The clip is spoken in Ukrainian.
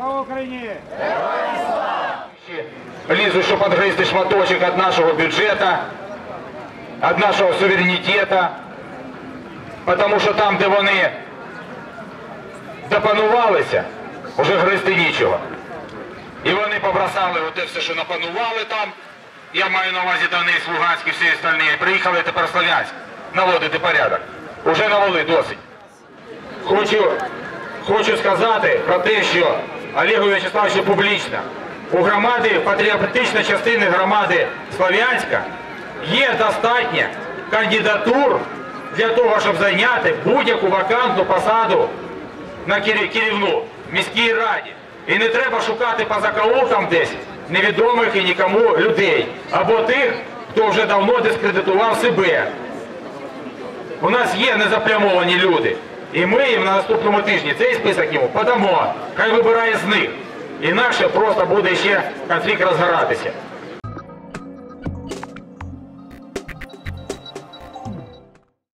Слава Україні! лізуть, щоб відгризти шматочок від нашого бюджету, від нашого суверенітету. Тому що там, де вони допанувалися, вже гризти нічого. І вони побросали оте все, що напанували там. Я маю на увазі Донецьк, Луганськ і всі остальні. Приїхали тепер Слов'янськ наводити порядок. Уже навели досить. Хочу, хочу сказати про те, що Олегу В'ячеславовичу публічно. У громади, патріотичної частини громади Слов'янська є достатньо кандидатур для того, щоб зайняти будь-яку вакантну посаду на керівну міській раді. І не треба шукати по закоулкам десь невідомих і нікому людей, або тих, хто вже давно дискредитував себе. У нас є незаплямовані люди. І ми їм на наступному тижні цей список йому подамо. Хай вибирає з них. Інакше просто буде ще конфлікт розгоратися.